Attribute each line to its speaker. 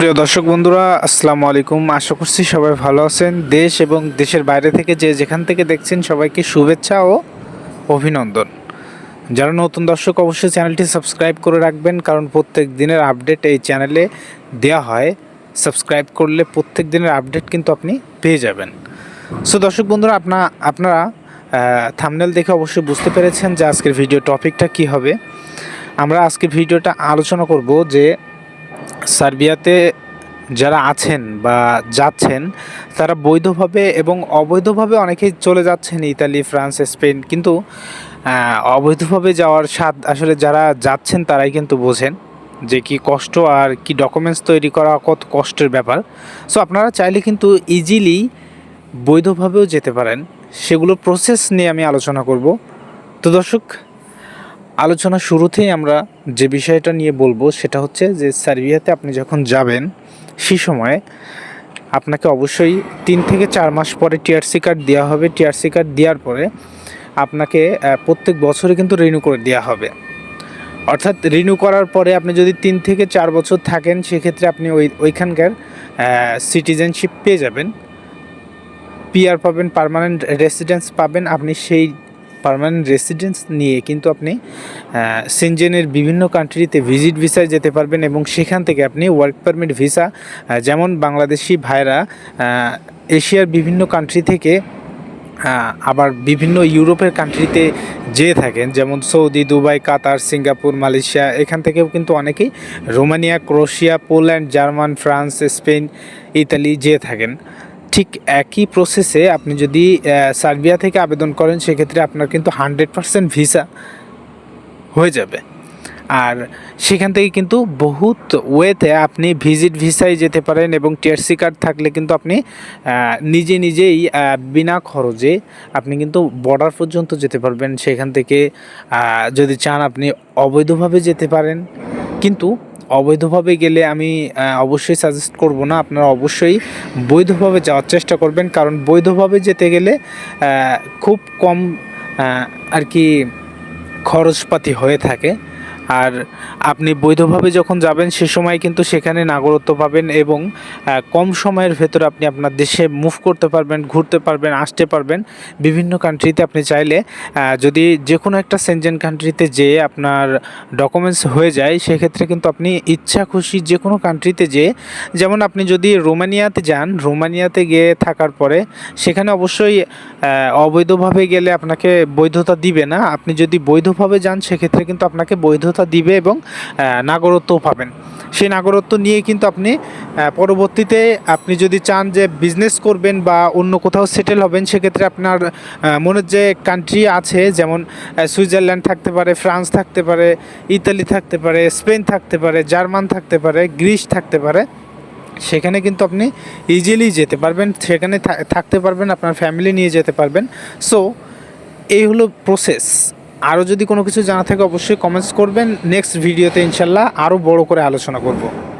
Speaker 1: প্রিয় দর্শক বন্ধুরা, আসসালামু আলাইকুম। আশা করছি সবাই ভালো আছেন। দেশ এবং দেশের বাইরে থেকে যে যেখান থেকে দেখছেন সবাইকে শুভেচ্ছা ও অভিনন্দন। যারা নতুন দর্শক, অবশ্যই চ্যানেলটি সাবস্ক্রাইব করে রাখবেন, কারণ প্রত্যেক দিনের আপডেট এই চ্যানেলে দেওয়া হয়। সাবস্ক্রাইব করলে প্রত্যেক দিনের আপডেট কিন্তু আপনি পেয়ে যাবেন। সো দর্শক বন্ধুরা, আপনা, আপনারা থামনেল দেখে অবশ্যই বুঝতে পেরেছেন যে আজকের ভিডিও টপিকটা কি হবে। আমরা আজকের ভিডিওটা আলোচনা করব যে সার্বিয়াতে যারা আছেন বা যাচ্ছেন, তারা বৈধভাবে এবং অবৈধভাবে অনেকেই চলে যাচ্ছেন ইতালি, ফ্রান্স, স্পেন। কিন্তু অবৈধভাবে যাওয়ার স্বাদ আসলে যারা যাচ্ছেন, তারাই কিন্তু বোঝেন যে কি কষ্ট আর কি ডকুমেন্টস তৈরি করা কত কষ্টের ব্যাপার। সো আপনারা চাইলে কিন্তু ইজিলি বৈধভাবেও যেতে পারেন। সেগুলো প্রসেস নিয়ে আমি আলোচনা করব। তো দর্শক আলোচনা শুরুতেই আমরা যে বিষয়টা নিয়ে বলব সেটা হচ্ছে যে সার্বিয়াতে আপনি যখন যাবেন সেই সময় আপনাকে অবশ্যই তিন থেকে চার মাস পরে টিআরসি কার্ড দেওয়া হবে। টিআরসি কার্ড দেওয়ার পরে আপনাকে প্রত্যেক বছরে কিন্তু রিনিউ করে দেওয়া হবে। অর্থাৎ রিনিউ করার পরে আপনি যদি তিন থেকে চার বছর থাকেন, সেক্ষেত্রে আপনি ওই, ওইখানকার সিটিজেনশিপ পেয়ে যাবেন। পিআর পাবেন পার্মানেন্ট রেসিডেন্স পাবেন। আপনি সেই পার্মানেন্ট রেসিডেন্স নিয়ে কিন্তু আপনি সেনজেনের বিভিন্ন কান্ট্রিতে ভিজিট ভিসায় যেতে পারবেন এবং সেখান থেকে আপনি ওয়ার্ক পারমিট ভিসা যেমন বাংলাদেশি ভাইরা এশিয়ার বিভিন্ন কান্ট্রি থেকে আবার বিভিন্ন ইউরোপের কান্ট্রিতে যেয়ে থাকেন, যেমন Saudi, Dubai, Qatar, Singapore, Malaysia, এখান থেকেও কিন্তু অনেকেই Romania, Croatia, Poland, German, France, Spain, Italy যেয়ে থাকেন। ঠিক একই প্রসেসে আপনি যদি সার্বিয়া থেকে আবেদন করেন, সেক্ষেত্রে আপনার কিন্তু হান্ড্রেড পারসেন্ট ভিসা হয়ে যাবে। আর সেখান থেকে কিন্তু বহুত ওয়েতে আপনি ভিজিট ভিসায় যেতে পারেন এবং টিআরসি কার্ড থাকলে কিন্তু আপনি নিজে নিজেই বিনা খরচে আপনি কিন্তু বর্ডার পর্যন্ত যেতে পারবেন। সেখান থেকে যদি চান আপনি অবৈধভাবে যেতে পারেন। কিন্তু অবৈধভাবে গেলে আমি অবশ্যই সাজেস্ট করব না। আপনারা অবশ্যই বৈধভাবে যাওয়ার চেষ্টা করবেন। কারণ বৈধভাবে যেতে গেলে খুব কম আর কি খরচপাতি হয়ে থাকে। আর আপনি বৈধভাবে যখন যাবেন সে সময় কিন্তু সেখানে নাগরত্ব পাবেন এবং কম সময়ের ভেতরে আপনি আপনার দেশে মুভ করতে পারবেন, ঘুরতে পারবেন, আসতে পারবেন। বিভিন্ন কান্ট্রিতে আপনি চাইলে যদি যে কোনো একটা সেনজেন কান্ট্রিতে যেয়ে আপনার ডকুমেন্টস হয়ে যায়, সেক্ষেত্রে কিন্তু আপনি ইচ্ছা খুশি যে কোনো কান্ট্রিতে যেয়ে, যেমন আপনি যদি রোমানিয়াতে যান, রোমানিয়াতে গিয়ে থাকার পরে সেখানে অবশ্যই অবৈধভাবে গেলে আপনাকে বৈধতা দিবে না। আপনি যদি বৈধভাবে যান, সেক্ষেত্রে কিন্তু আপনাকে বৈধতা দিবে এবং নাগরত্বও পাবেন। সেই নাগরত্ব নিয়ে কিন্তু আপনি পরবর্তীতে আপনি যদি চান যে বিজনেস করবেন বা অন্য কোথাও সেটেল হবেন, সেক্ষেত্রে আপনার মনের যে কান্ট্রি আছে, যেমন সুইজারল্যান্ড থাকতে পারে, ফ্রান্স থাকতে পারে, ইতালি থাকতে পারে, স্পেন থাকতে পারে, জার্মান থাকতে পারে, গ্রিস থাকতে পারে, সেখানে কিন্তু আপনি ইজিলি যেতে পারবেন, সেখানে থাকতে পারবেন, আপনার ফ্যামিলি নিয়ে যেতে পারবেন। সো এই হলো প্রসেস আরও যদি কোনো কিছু জানা থাকে অবশ্যই কমেন্টস করবেন। নেক্সট ভিডিওতে ইনশাল্লাহ আরও বড় করে আলোচনা করব।